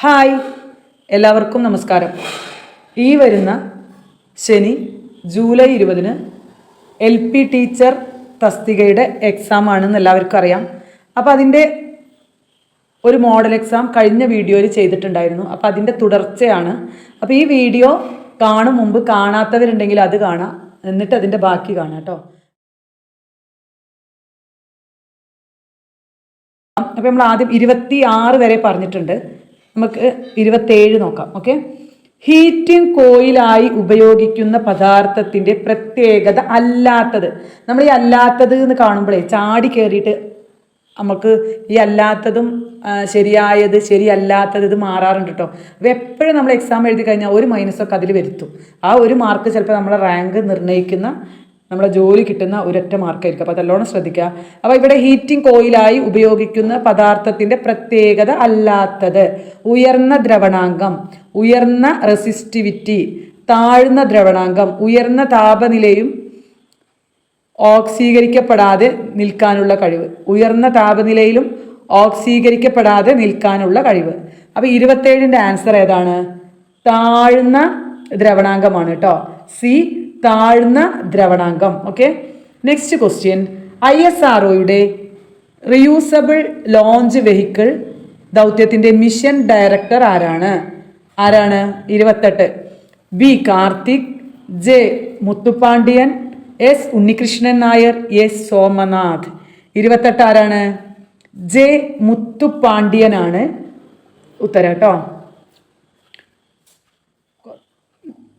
Hi എല്ലാവർക്കും നമസ്കാരം. ഈ വരുന്ന ശനി ജൂലൈ ഇരുപതിന് എൽ പി ടീച്ചർ തസ്തികയുടെ എക്സാം ആണെന്ന് എല്ലാവർക്കും അറിയാം. അപ്പോൾ അതിന്റെ ഒരു മോഡൽ എക്സാം കഴിഞ്ഞ വീഡിയോയിൽ ചെയ്തിട്ടുണ്ടായിരുന്നു. അപ്പോൾ അതിന്റെ തുടർച്ചയാണ്. അപ്പോൾ ഈ വീഡിയോ കാണും മുമ്പ് കാണാത്തവരുണ്ടെങ്കിൽ അത് കാണാം. എന്നിട്ട് അതിന്റെ ബാക്കി കാണാം കേട്ടോ. അപ്പോൾ നമ്മൾ ആദ്യം ഇരുപത്തി ആറ് വരെ പറഞ്ഞിട്ടുണ്ട്. നമുക്ക് ഇരുപത്തേഴ് നോക്കാം ഓക്കെ ഹീറ്റിംഗ് കോയിലായി ഉപയോഗിക്കുന്ന പദാർത്ഥത്തിന്റെ പ്രത്യേകത അല്ലാത്തത്. നമ്മൾ ഈ അല്ലാത്തത് എന്ന് കാണുമ്പോഴേ ചാടി കയറിയിട്ട് നമുക്ക് ഈ അല്ലാത്തതും ശരിയായത് ശരിയല്ലാത്തത് ഇത് മാറാറുണ്ട് കേട്ടോ അപ്പോൾ എപ്പോഴും നമ്മൾ എക്സാം എഴുതി കഴിഞ്ഞാൽ ഒരു മൈനസൊക്കെ അതിൽ വരുത്തും. ആ ഒരു മാർക്ക് ചിലപ്പോൾ നമ്മളെ റാങ്ക് നിർണയിക്കുന്ന നമ്മളെ ജോലി കിട്ടുന്ന ഒരൊറ്റ മാർക്കായിരിക്കും. അപ്പോൾ നല്ലോണം ശ്രദ്ധിക്കുക. അപ്പോൾ ഇവിടെ ഹീറ്റിംഗ് കോയിലായി ഉപയോഗിക്കുന്ന പദാർത്ഥത്തിന്റെ പ്രത്യേകത അല്ലാത്തത്. ഉയർന്ന ദ്രവണാങ്കം ഉയർന്ന റെസിസ്റ്റിവിറ്റി താഴ്ന്ന ദ്രവണാങ്കം ഉയർന്ന താപനിലയും ഓക്സീകരിക്കപ്പെടാതെ നിൽക്കാനുള്ള കഴിവ്. ഉയർന്ന താപനിലയിലും ഓക്സീകരിക്കപ്പെടാതെ നിൽക്കാനുള്ള കഴിവ്. അപ്പോൾ ഇരുപത്തേഴിന്റെ ആൻസർ ഏതാണ്? താഴ്ന്ന ദ്രവണാങ്കമാണ് കേട്ടോ സി താഴ്ന്ന ദ്രവണാങ്കം okay next question I S R ഒയുടെ റിയൂസബിൾ ലോഞ്ച് വെഹിക്കിൾ ദൗത്യത്തിന്റെ മിഷൻ ഡയറക്ടർ ആരാണ്? ആരാണ്? ഇരുപത്തെട്ട്. B Karthik. J Muthupandian S Unnikrishnan Nair. S Somanath. ഇരുപത്തെട്ട് ആരാണ്? ജെ മുത്തുപാണ്ഡ്യനാണ് ഉത്തരം കേട്ടോ.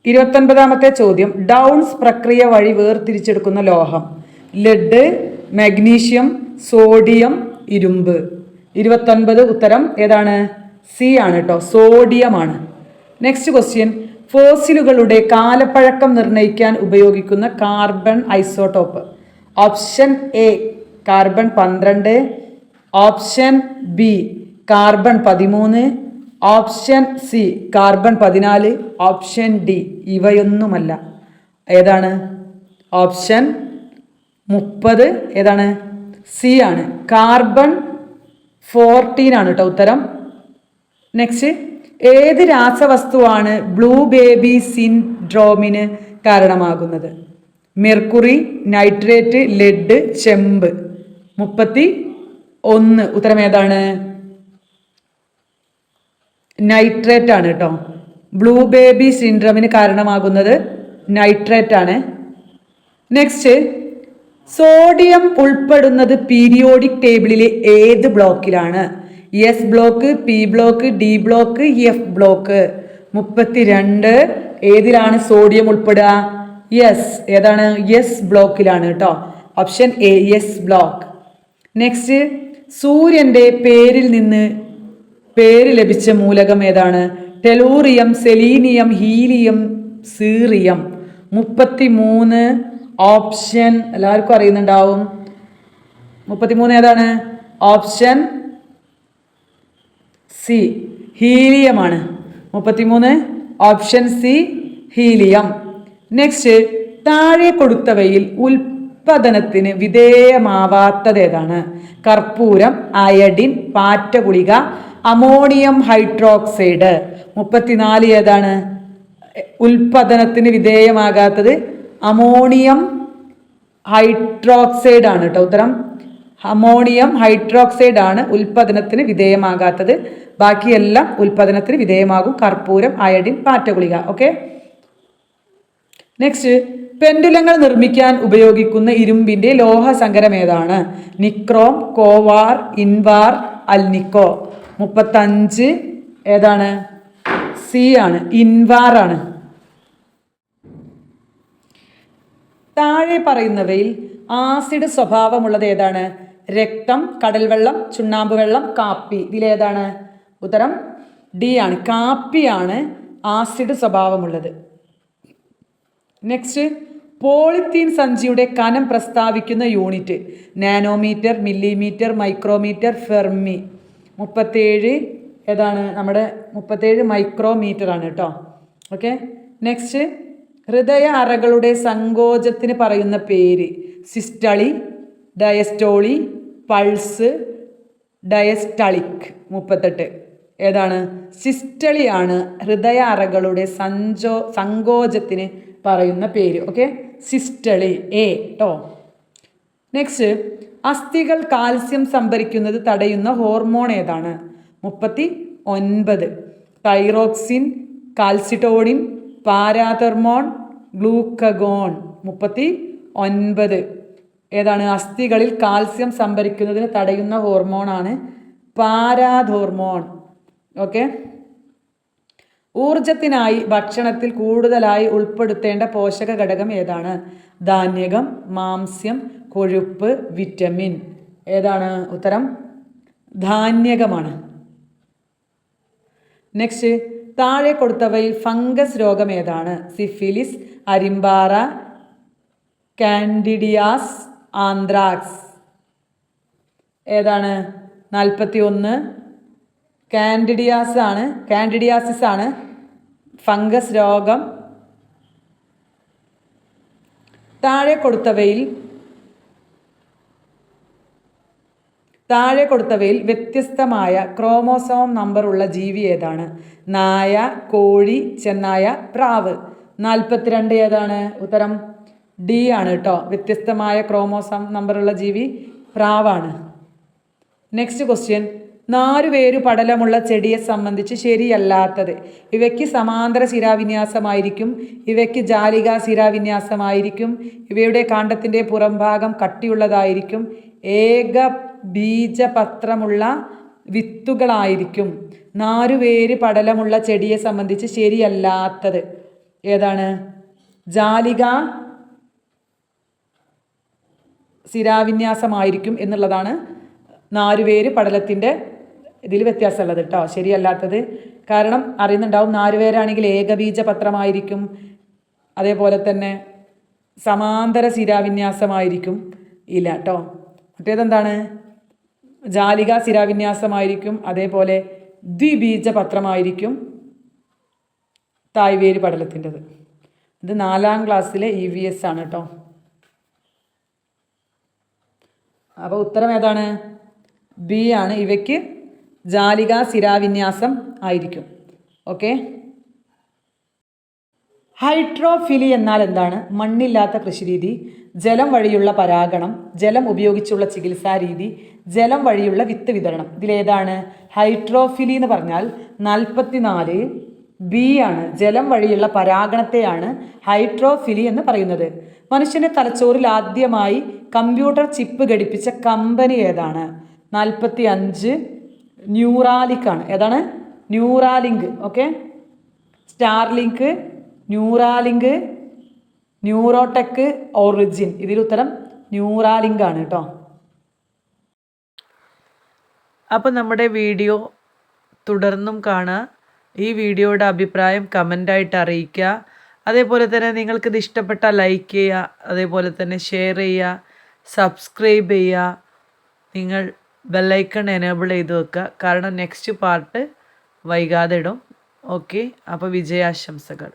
ഇരുപത്തൊൻപതാമത്തെ ചോദ്യം. ഡൗൺസ് പ്രക്രിയ വഴി വേർതിരിച്ചെടുക്കുന്ന ലോഹം. ലെഡ് മാഗ്നീഷ്യം സോഡിയം ഇരുമ്പ്. ഇരുപത്തൊൻപത് ഉത്തരം ഏതാണ്? സി ആണ് കേട്ടോ സോഡിയമാണ് നെക്സ്റ്റ് ക്വസ്റ്റ്യൻ ഫോസിലുകളുടെ കാലപ്പഴക്കം നിർണയിക്കാൻ ഉപയോഗിക്കുന്ന carbon isotope option A carbon പന്ത്രണ്ട്. ഓപ്ഷൻ ബി കാർബൺ പതിമൂന്ന്. ഓപ്ഷൻ സി കാർബൺ പതിനാല്. ഓപ്ഷൻ ഡി ഇവയൊന്നുമല്ല. ഏതാണ്? ഓപ്ഷൻ മുപ്പത്. ഏതാണ്? സി ആണ്. കാർബൺ ഫോർട്ടീൻ ആണ് കേട്ടോ ഉത്തരം. നെക്സ്റ്റ് ഏത് രാസവസ്തുവാണ് ബ്ലൂ ബേബി സിൻഡ്രോമിന് കാരണമാകുന്നത്? മെർക്കുറി നൈട്രേറ്റ് ലെഡ് ചെമ്പ്. മുപ്പത്തി ഒന്ന്. ഉത്തരം ഏതാണ്? നൈട്രേറ്റ് ആണ് കേട്ടോ ബ്ലൂ ബേബി സിൻഡ്രോമിന് കാരണമാകുന്നത് നൈട്രേറ്റ് ആണ്. നെക്സ്റ്റ് സോഡിയം ഉൾപ്പെടുന്നത് പീരിയോഡിക് ടേബിളിലെ ഏത് ബ്ലോക്കിലാണ് S block P block D block F block മുപ്പത്തിരണ്ട്. ഏതിലാണ് സോഡിയം ഉൾപ്പെടുക? യെസ് ഏതാണ്? യെസ് ബ്ലോക്കിലാണ് കേട്ടോ option A S block next സൂര്യന്റെ പേരിൽ നിന്ന് പേര് ലഭിച്ച മൂലകം ഏതാണ്? Tellurium selenium helium cerium. മുപ്പത്തി മൂന്ന് ഓപ്ഷൻ എല്ലാവർക്കും അറിയുന്നുണ്ടാവും. മുപ്പത്തിമൂന്ന് ഏതാണ്? ഓപ്ഷൻ സി ഹീലിയമാണ്. മുപ്പത്തിമൂന്ന് ഓപ്ഷൻ സി ഹീലിയം. നെക്സ്റ്റ് താഴെ കൊടുത്തവയിൽ ഉൽപ്പതനത്തിന് വിധേയമാവാത്തത് ഏതാണ്? കർപ്പൂരം അയഡിൻ പാറ്റ ഗുളിക അമോണിയം ഹൈഡ്രോക്സൈഡ്. മുപ്പത്തിനാല് ഏതാണ്? ഉൽപ്പതനത്തിന് വിധേയമാകാത്തത് അമോണിയം ഹൈഡ്രോക്സൈഡ് ആണ് കേട്ടോ ഉത്തരം. അമോണിയം ഹൈഡ്രോക്സൈഡ് ആണ് ഉൽപ്പതനത്തിന് വിധേയമാകാത്തത്. ബാക്കിയെല്ലാം ഉൽപ്പതനത്തിന് വിധേയമാകും. കർപ്പൂരം അയഡിൻ പാറ്റഗുളിക. ഓക്കെ? നെക്സ്റ്റ് പെൻഡുലങ്ങൾ നിർമ്മിക്കാൻ ഉപയോഗിക്കുന്ന ഇരുമ്പിന്റെ ലോഹസങ്കരം ഏതാണ്? Nichrome kovar invar alnico. മുപ്പത്തഞ്ച് ഏതാണ്? സി ആണ്. ഇൻവാർ ആണ്. താഴെ പറയുന്നവയിൽ ആസിഡ് സ്വഭാവമുള്ളത് ഏതാണ്? രക്തം കടൽവെള്ളം ചുണ്ണാമ്പ് വെള്ളം കാപ്പി ഇതിലേതാണ് ഉത്തരം ഡി ആണ്. കാപ്പിയാണ് ആസിഡ് സ്വഭാവമുള്ളത്. നെക്സ്റ്റ് പോളിത്തീൻ സഞ്ചിയുടെ കനം പ്രസ്താവിക്കുന്ന unit nanometre millimetre micrometre fermi മുപ്പത്തേഴ് ഏതാണ്? നമ്മുടെ മുപ്പത്തേഴ് മൈക്രോമീറ്റർ ആണ് കേട്ടോ. ഓക്കെ? നെക്സ്റ്റ് ഹൃദയ അറകളുടെ സങ്കോചത്തിന് പറയുന്ന പേര്. Systole diastole pulse diastolic. മുപ്പത്തെട്ട്. ഏതാണ്? സിസ്റ്റളിയാണ് ഹൃദയ അറകളുടെ സഞ്ചോ സങ്കോചത്തിന് പറയുന്ന പേര്. ഓക്കെ? സിസ്റ്റളി. എ. ട്ടോ. നെക്സ്റ്റ് അസ്ഥികൾ കാൽസ്യം സംഭരിക്കുന്നത് തടയുന്ന ഹോർമോൺ ഏതാണ്? മുപ്പത്തി ഒൻപത് തൈറോക്സിൻ കാൽസിറ്റോണിൻ പാരാതെർമോൺ ഗ്ലൂക്കഗോൺ. മുപ്പത്തി ഒൻപത് ഏതാണ്? അസ്ഥികളിൽ കാൽസ്യം സംഭരിക്കുന്നതിന് തടയുന്ന ഹോർമോണാണ് പാരാധോർമോൺ. ഓക്കെ? ഊർജത്തിനായി ഭക്ഷണത്തിൽ കൂടുതലായി ഉൾപ്പെടുത്തേണ്ട പോഷക ഘടകം ഏതാണ്? ധാന്യകം മാംസ്യം കൊഴുപ്പ് വിറ്റമിൻ. ഏതാണ് ഉത്തരം? ധാന്യകമാണ്. നെക്സ്റ്റ് താഴെ കൊടുത്തവയിൽ ഫംഗസ് രോഗം ഏതാണ്? സിഫിലിസ് അരിമ്പാറ കാൻഡിഡിയാസ് ആന്ത്രാക്സ്. ഏതാണ്? നാൽപ്പത്തി ഒന്ന് കാൻഡിഡിയാസ് ആണ് കാൻഡിഡിയാസിസ് ആണ് ഫംഗസ് രോഗം. താഴെ കൊടുത്തവയിൽ താഴെ കൊടുത്തവയിൽ വ്യത്യസ്തമായ ക്രോമോസോം നമ്പറുള്ള ജീവി ഏതാണ്? നായ കോഴി ചെന്നായ പ്രാവ്. നാൽപ്പത്തിരണ്ട് ഏതാണ്? ഉത്തരം ഡി ആണ് കേട്ടോ വ്യത്യസ്തമായ ക്രോമോസോം നമ്പറുള്ള ജീവി പ്രാവാണ്. നെക്സ്റ്റ് ക്വസ്റ്റ്യൻ നാലുപേരു പടലമുള്ള ചെടിയെ സംബന്ധിച്ച് ശരിയല്ലാത്തത്. ഇവയ്ക്ക് സമാന്തര ശിരാവിന്യാസമായിരിക്കും ഇവയ്ക്ക് ജാലിക ശിരാവിന്യാസമായിരിക്കും ഇവയുടെ കാണ്ഡത്തിന്റെ പുറംഭാഗം കട്ടിയുള്ളതായിരിക്കും ഏക ബീജപത്രമുള്ള വിത്തുകളായിരിക്കും. നാലുപേര് പടലമുള്ള ചെടിയെ സംബന്ധിച്ച് ശരിയല്ലാത്തത്. ഏതാണ്? ജാലിക ശിരാവിന്യാസമായിരിക്കും എന്നുള്ളതാണ് നാലുപേര് പടലത്തിന്റെ ഇതിൽ വ്യത്യാസമുള്ളത് കേട്ടോ ശരിയല്ലാത്തത്. കാരണം അറിയുന്നുണ്ടാവും നാലുപേരാണെങ്കിൽ ഏകബീജ പത്രമായിരിക്കും അതേപോലെ തന്നെ സമാന്തര ശിരാവിന്യാസമായിരിക്കും. ഇല്ല കേട്ടോ മറ്റേതെന്താണ്? ജാലിക സിരാവിന്യാസമായിരിക്കും അതേപോലെ ദ്വിബീജ പത്രമായിരിക്കും തായ്വേര് പടലത്തിന്റെത്. ഇത് നാലാം ക്ലാസ്സിലെ ഇ വി എസ് ആണ് കേട്ടോ അപ്പോൾ ഉത്തരം ഏതാണ്? ബി ആണ്. ഇവയ്ക്ക് ജാലിക സിരാവിന്യാസം ആയിരിക്കും. ഓക്കെ ഹൈഡ്രോഫിലി എന്നാൽ എന്താണ്? മണ്ണില്ലാത്ത കൃഷിരീതി ജലം വഴിയുള്ള പരാഗണം ജലം ഉപയോഗിച്ചുള്ള ചികിത്സാ രീതി ജലം വഴിയുള്ള വിത്ത് വിതരണം. ഇതിലേതാണ് ഹൈഡ്രോഫിലി എന്ന് പറഞ്ഞാൽ നാൽപ്പത്തിനാല് ബി ആണ്. ജലം വഴിയുള്ള പരാഗണത്തെയാണ് ഹൈഡ്രോഫിലി എന്ന് പറയുന്നത്. മനുഷ്യന്റെ തലച്ചോറിൽ ആദ്യമായി കമ്പ്യൂട്ടർ ചിപ്പ് ഘടിപ്പിച്ച കമ്പനി ഏതാണ്? നാൽപ്പത്തി അഞ്ച് ന്യൂറാലിക് ആണ്. ഏതാണ്? Neuralink. Okay? Starlink Neuralink Neurotech Origin ഇതിൽ ഉത്തരം ന്യൂറാലിങ്ക് ആണ് കേട്ടോ. അപ്പോൾ നമ്മുടെ വീഡിയോ തുടർന്നും കാണുക. ഈ വീഡിയോയുടെ അഭിപ്രായം കമന്റായിട്ട് അറിയിക്കുക. അതേപോലെ തന്നെ നിങ്ങൾക്കിത് ഇഷ്ടപ്പെട്ടാൽ ലൈക്ക് ചെയ്യുക. അതേപോലെ തന്നെ ഷെയർ ചെയ്യുക. സബ്സ്ക്രൈബ് ചെയ്യുക. നിങ്ങൾ ബെല്ലൈക്കൺ എനേബിൾ ചെയ്ത് വെക്കുക. കാരണം നെക്സ്റ്റ് പാർട്ട് വൈകാതെ ഇടും. ഓക്കെ അപ്പോൾ വിജയാശംസകൾ.